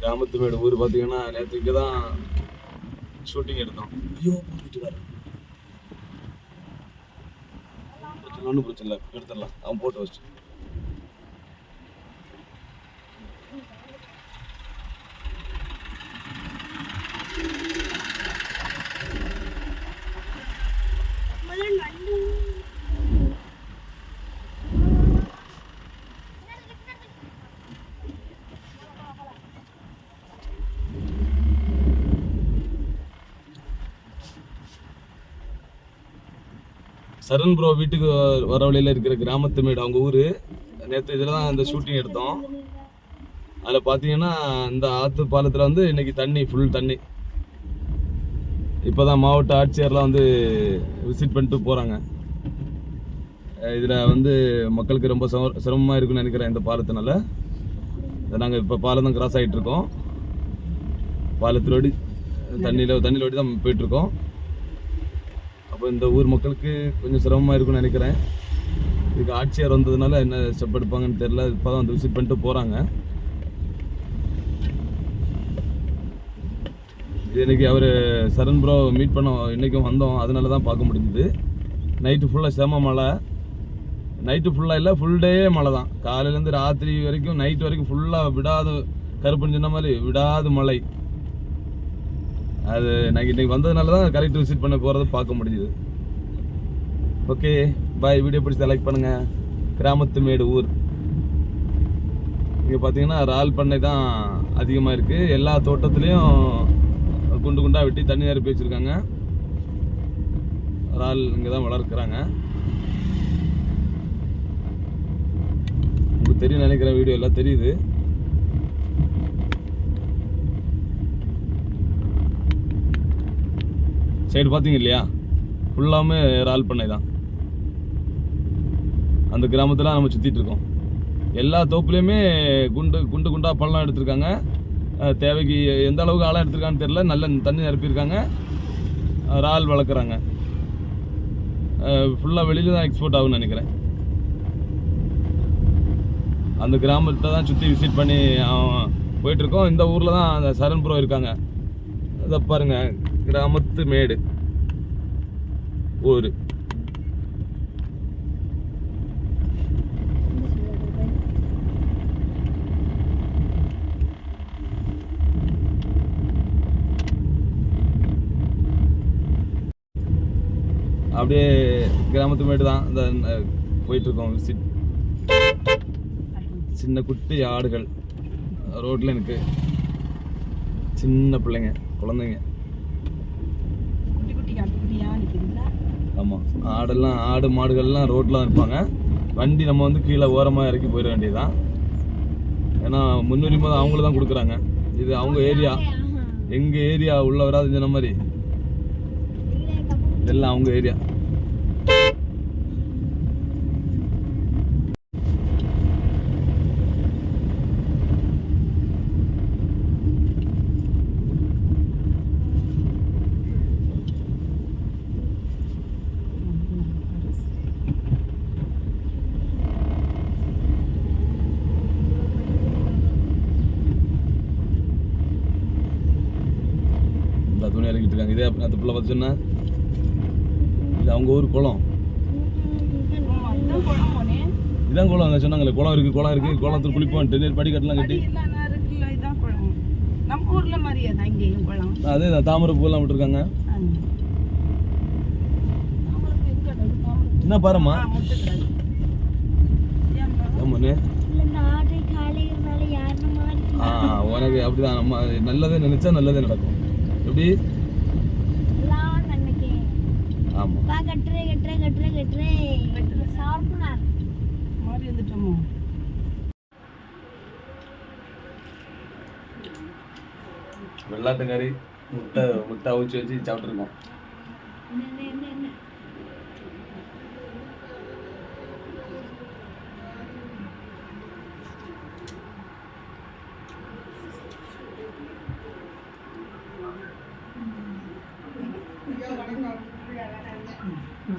கிராமத்து மேடு ஊர் பார்த்தீங்கன்னா நேற்று இங்கே தான் ஷூட்டிங் எடுத்தோம். ஐயோ போட்டுட்டு ஒன்றும் பிரச்சனை இல்லை. எடுத்துடலாம். அவன் போட்டு வச்சு சரண் ப்ரோ வீட்டுக்கு வர வழியில் இருக்கிற கிராமத்து மேடு அவங்க ஊர். நேற்று இதில் தான் அந்த ஷூட்டிங் எடுத்தோம். அதில் பார்த்தீங்கன்னா இந்த ஆற்று பாலத்தில் வந்து இன்னைக்கு தண்ணி ஃபுல் தண்ணி. இப்போ தான் மாவட்ட ஆட்சியர்லாம் வந்து விசிட் பண்ணிட்டு போகிறாங்க இதில் வந்து மக்களுக்கு ரொம்ப சிரமமாக இருக்குன்னு நினைக்கிறேன் இந்த பாலத்தினால. நாங்கள் இப்போ பாலம் தான் கிராஸ் ஆகிட்டு இருக்கோம். பாலத்தில் ஓடி தண்ணியில் தண்ணியில் ஓடி தான் போயிட்டுருக்கோம் அப்போ இந்த ஊர் மக்களுக்கு கொஞ்சம் சிரமமாக இருக்கும்னு நினைக்கிறேன். இதுக்கு ஆட்சியர் வந்ததுனால என்ன ஸ்டெப் எடுப்பாங்கன்னு தெரில இப்போ தான் வந்து விசிட் பண்ணிட்டு போகிறாங்க இது இன்னைக்கு அவர் சரண் ப்ரோ மீட் பண்ண இன்றைக்கும் வந்தோம். அதனால தான் பார்க்க முடிஞ்சுது. நைட்டு ஃபுல்லாக செம மழை. நைட்டு ஃபுல்லாக இல்லை ஃபுல் டே மழை தான். காலையிலேருந்து ராத்திரி வரைக்கும் நைட் வரைக்கும் ஃபுல்லாக விடாது கருப்புன்னு சொன்ன மாதிரி விடாது மழை. அது நான் இன்னைக்கு வந்ததுனால தான் கரெக்ட் விசிட் பண்ண போகிறத பார்க்க முடிஞ்சுது. ஓகே பாய் வீடியோ பிடிச்சி லைக் பண்ணுங்கள் கிராமத்து மேடு ஊர். இங்கே பார்த்தீங்கன்னா இறால் பண்ணை தான் அதிகமாக இருக்குது எல்லா தோட்டத்துலேயும் குண்டு குண்டாக வெட்டி தண்ணி நிரப்பி வச்சுருக்காங்க. இறால் இங்கே தான் வளர்க்குறாங்க. உங்களுக்கு தெரியும் நினைக்கிற வீடியோ எல்லாம் தெரியுது. சைடு பார்த்தீங்க இல்லையா? ஃபுல்லாமே இறால் பண்ணை தான். அந்த கிராமத்தில் நம்ம சுற்றிட்டு இருக்கோம். எல்லா தோப்புலேயுமே குண்டு குண்டு குண்டா பள்ளம் எடுத்திருக்காங்க. தேவைக்கு எந்த அளவுக்கு ஆழம் எடுத்திருக்கான்னு தெரியல. நல்ல தண்ணி நிரப்பியிருக்காங்க. இறால் வளர்க்குறாங்க. ஃபுல்லாக வெளியில தான் எக்ஸ்போர்ட் ஆகும்னு நினைக்கிறேன். அந்த கிராமத்தை தான் சுற்றி விசிட் பண்ணி போயிட்டுருக்கோம் இந்த ஊரில் தான் அந்த சரண்புரம் இருக்காங்க. இதை பாருங்கள் கிராமத்து மேடு. ஊர். அப்படியே கிராமத்து மேடு தான். இந்த போயிட்டுருக்கோம் விசிட். சின்ன குட்டி ஆடுகள். ரோட்டில் எனக்கு சின்ன பிள்ளைங்க குழந்தைங்க குட்டி குட்டி கட்டுக்குட்டியா நிற்குதுங்களா ஆமாம் ஆடெல்லாம் ஆடு மாடுகள்லாம் ரோட்டில் தான் இருப்பாங்க. வண்டி நம்ம வந்து கீழே ஓரமாக இறக்கி போயிட வேண்டியதுதான். ஏன்னா முன்னுரிமை தான் அவங்கள தான் கொடுக்குறாங்க. இது அவங்க ஏரியா. எங்கள் ஏரியா உள்ள வராது சொன்ன மாதிரி. இதெல்லாம் அவங்க ஏரியா. இந்த இருக்காங்க இதே அந்த பிள்ளை பார்த்து சொன்னா இது அவங்க ஊர் குளம். இதான் குளம் அங்கே சொன்னாங்களே. குளம் இருக்குது குளம் இருக்குது குளத்தில் குளிப்போம். டென்னியர் படிக்கட்டெல்லாம் கட்டி. நம்ம ஊர்ல மாதிரியே தான் இங்கேயும் குளம் அதே தான் தாமரை பூலாம் விட்டுருக்காங்க. என்ன பாருமா ஆமாண்ணே உனக்கு அப்படிதான். நம்ம நல்லதே நினைச்சா நல்லதே நடக்கும். எப்படி? ஆமாம் மாதிரி வந்துட்டோமோ? வெள்ளாட்டுக்கறி முட்டை முட்டை அவிச்சு வச்சு சாப்பிட்ருக்கோம் 嗯嗯